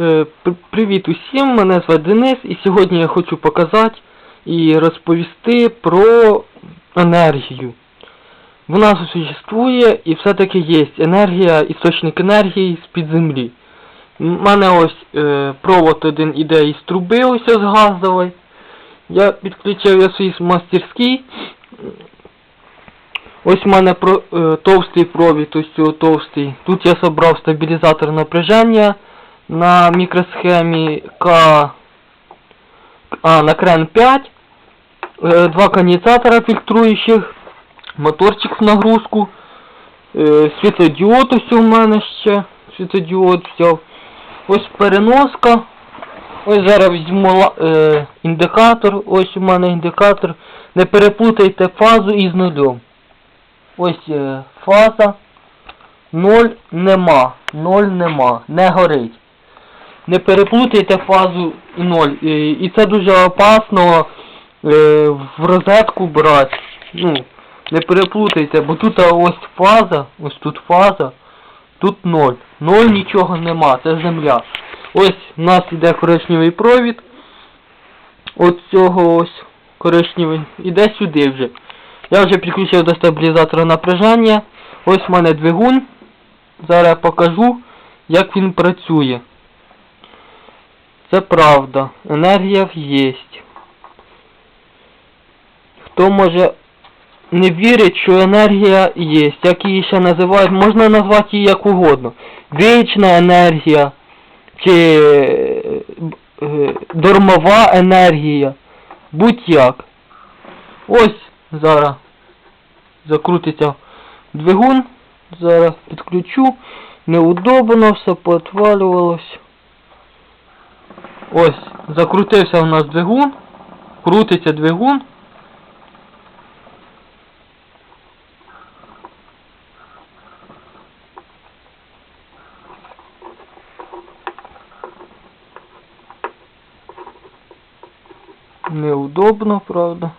Е, пр- Привіт усім, мене звати Денис і сьогодні я хочу показати і розповісти про енергію. Вона существує і все-таки є енергія, істочник енергії з-під землі. У мене ось е, провод один іде із труби ось з газової. Я підключив я свій мастерський. Ось в мене про, е, товстий провід, ось цього товстий. Тут я собрав стабілізатор напряження на мікросхемі К... А, на крен 5. Е, два конденсатора фільтруючих, моторчик в нагрузку, е, світлодіод ось у мене ще, світлодіод взяв. Ось переноска. Ось зараз візьму е, індикатор, ось у мене індикатор. Не переплутайте фазу із нульом. Ось е, фаза. 0 нема. 0 нема. Не горить. Не переплутайте фазу і 0. І, і це дуже опасно е, в розетку брати. Ну, не переплутайте, бо тут ось фаза, ось тут фаза, тут 0. 0 нічого нема, це земля. Ось у нас іде коричневий провід. От цього ось коричневий. Іде сюди вже. Я вже підключив до стабілізатора напряження. Ось в мене двигун. Зараз я покажу, як він працює. Це правда. Енергія єсть. Хто може не вірить, що енергія є, як її ще називають, можна назвати її як угодно. Вічна енергія чи е, е, енергія. Будь-як. Ось зараз закрутиться двигун. Зараз підключу. Неудобно, все поотвалювалось. Ось, закрутився у нас двигун. Крутиться двигун. Неудобно, правда.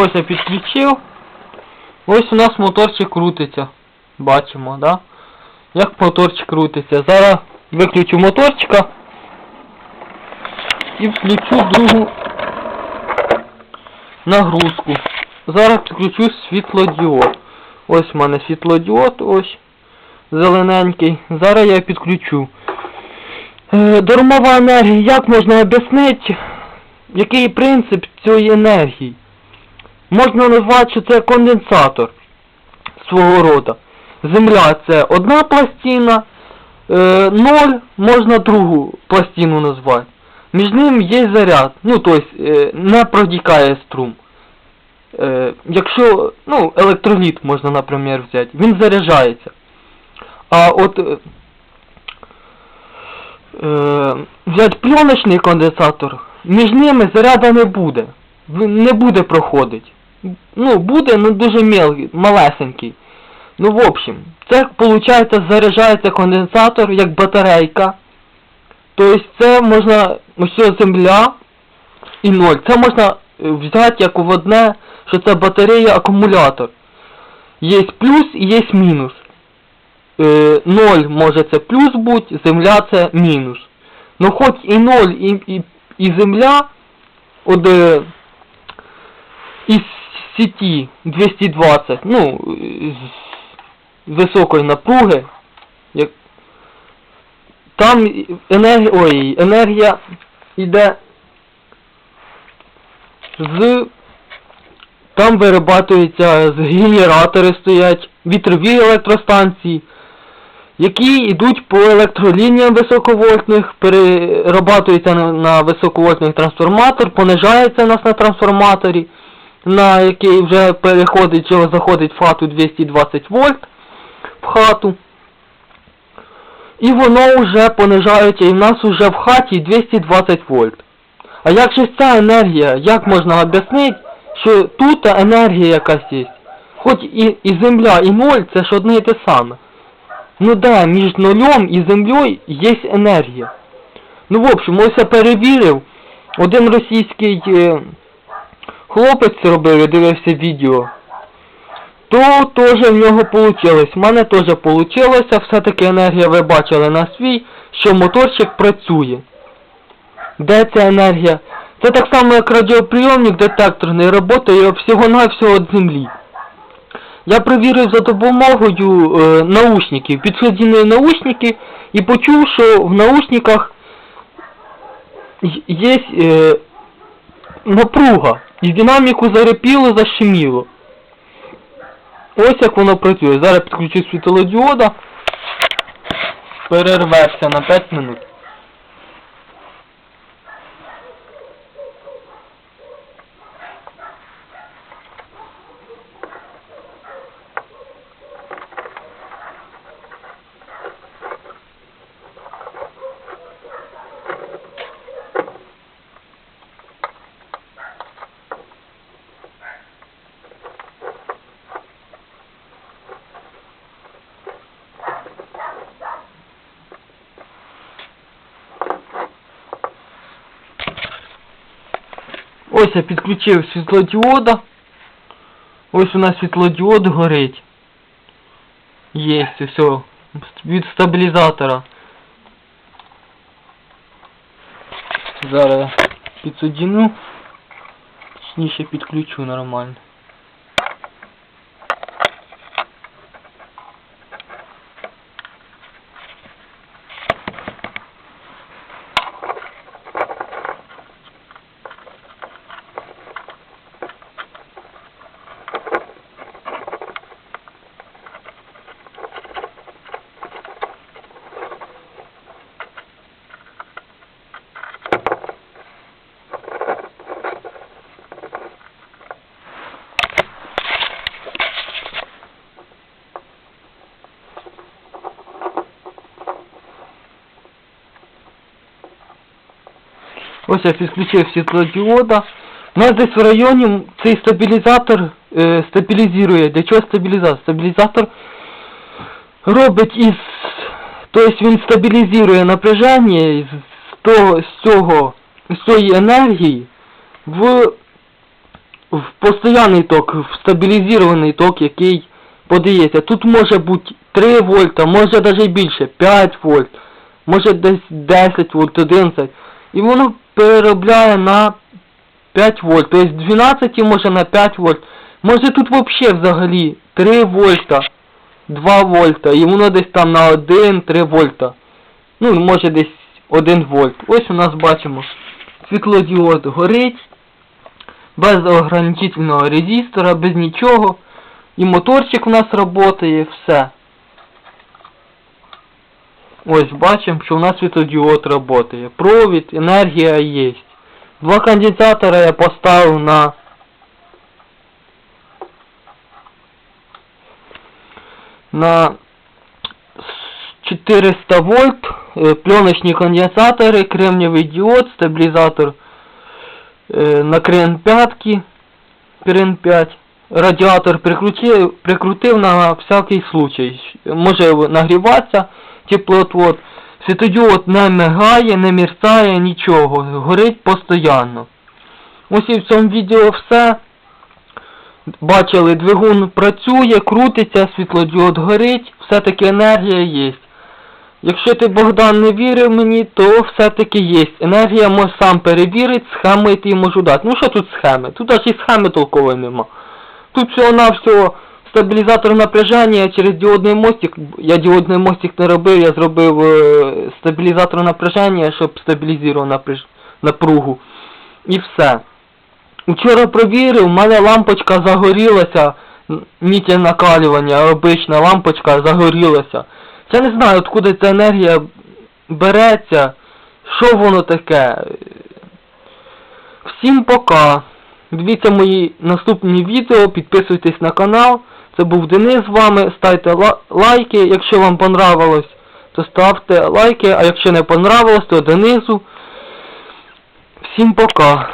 Ось я підключив. Ось у нас моторчик крутиться. Бачимо, да? Як моторчик крутиться. Зараз виключу моторчика і включу другу нагрузку. Зараз підключу світлодіод. Ось в мене світлодіод, ось зелененький. Зараз я підключу. Е, Дормова енергія, як можна об'яснити, який принцип цієї енергії? Можна назвати, що це конденсатор свого роду. Земля це одна пластина, е, ноль можна другу пластину назвати. Між ним є заряд, ну тобто е, не протікає струм. Е, якщо, ну, електроліт можна, наприклад, взяти, він заряджається. А от е, е, взяти пленочний конденсатор, між ними заряда не буде. Не буде проходити. Ну, буде, ну дуже мелкий, малесенький. Ну, в общем, це, виходить, заряджається конденсатор як батарейка. Тобто це можна, ось земля і ноль. Це можна е, взяти як в одне, що це батарея акумулятор. Є плюс і є мінус. Е, ноль може це плюс бути, земля це мінус. Ну хоч і ноль, і, і, і земля от, е, із сіті 220, ну, з високої напруги, як там енергія, ой, енергія йде з там вирабатується з генератори стоять, вітрові електростанції, які йдуть по електролініям високовольтних, перерабатуються на, на високовольтний трансформатор, понижається у нас на трансформаторі, на який вже переходить, що заходить в хату 220 вольт в хату. І воно вже понижається, і в нас вже в хаті 220 вольт. А як же ця енергія? Як можна об'яснити, що тут енергія якась є? Хоч і, і земля, і ноль це ж одне і те саме. Ну да, між нульом і землею є енергія. Ну, в общем, ось я перевірив. Один російський е, хлопець робив, я дивився відео. То теж в нього вийшло. В мене теж вийшло. Все-таки енергія ви бачили на свій, що моторчик працює. Де ця енергія? Це так само, як радіоприйомник детекторний, працює всього-навсього від землі. Я перевірив за допомогою е, наушників, підсудні наушники, і почув, що в наушниках є е, напруга. І динаміку зарепіло, защеміло. Ось як воно працює. Зараз підключу світлодіода. Перервешся на 5 минут. Ось я підключив світлодіода. Ось у нас світлодіод горить. Є, все. Від стабілізатора. Зараз підсудіну. Точніше підключу нормально. Ось я підключив світлодіода. У нас десь в районі цей стабілізатор е, стабілізує. Для чого стабілізатор? Стабілізатор робить із... Тобто він стабілізує напряження із того, з цього, з цієї енергії в, в постоянний ток, в стабілізований ток, який подається. Тут може бути 3 вольта, може навіть більше, 5 вольт, може десь 10 вольт, 11. І воно переробляє на 5 вольт. Тобто 12 може на 5 вольт. Може тут взагалі взагалі 3 вольта, 2 вольта. І воно десь там на 1-3 вольта. Ну, може десь 1 вольт. Ось у нас бачимо світлодіод горить. Без ограничительного резистора, без нічого. І моторчик у нас працює, все. Ось бачимо, що у нас світлодіод працює. Провід, енергія є. Два конденсатора я поставив на на 400 вольт, е, пленочні конденсатори, кремниевий діод, стабілізатор е, на крен п'ятки, крен 5. Радіатор прикрутив, прикрутив на всякий случай. Може нагріватися теплоотвод. Світодіод не мигає, не мерцає, нічого. Горить постійно. Ось і в цьому відео все. Бачили, двигун працює, крутиться, світлодіод горить, все-таки енергія є. Якщо ти, Богдан, не вірив мені, то все-таки є. Енергія може сам перевірити, схеми я тобі можу дати. Ну що тут схеми? Тут аж і схеми толкової нема. Тут всього-навсього стабілізатор напряження через діодний мостик. Я діодний мостик не робив, я зробив е, стабілізатор напряження, щоб стабілізував напряж... напругу. І все. Вчора провірив, у мене лампочка загорілася, мітя накалювання, обична лампочка загорілася. Я не знаю, откуда ця енергія береться, що воно таке. Всім пока. Дивіться мої наступні відео, підписуйтесь на канал. Це був Денис з вами. Ставте лайки, якщо вам понравилось, то ставте лайки, а якщо не понравилось, то донизу. Всім пока.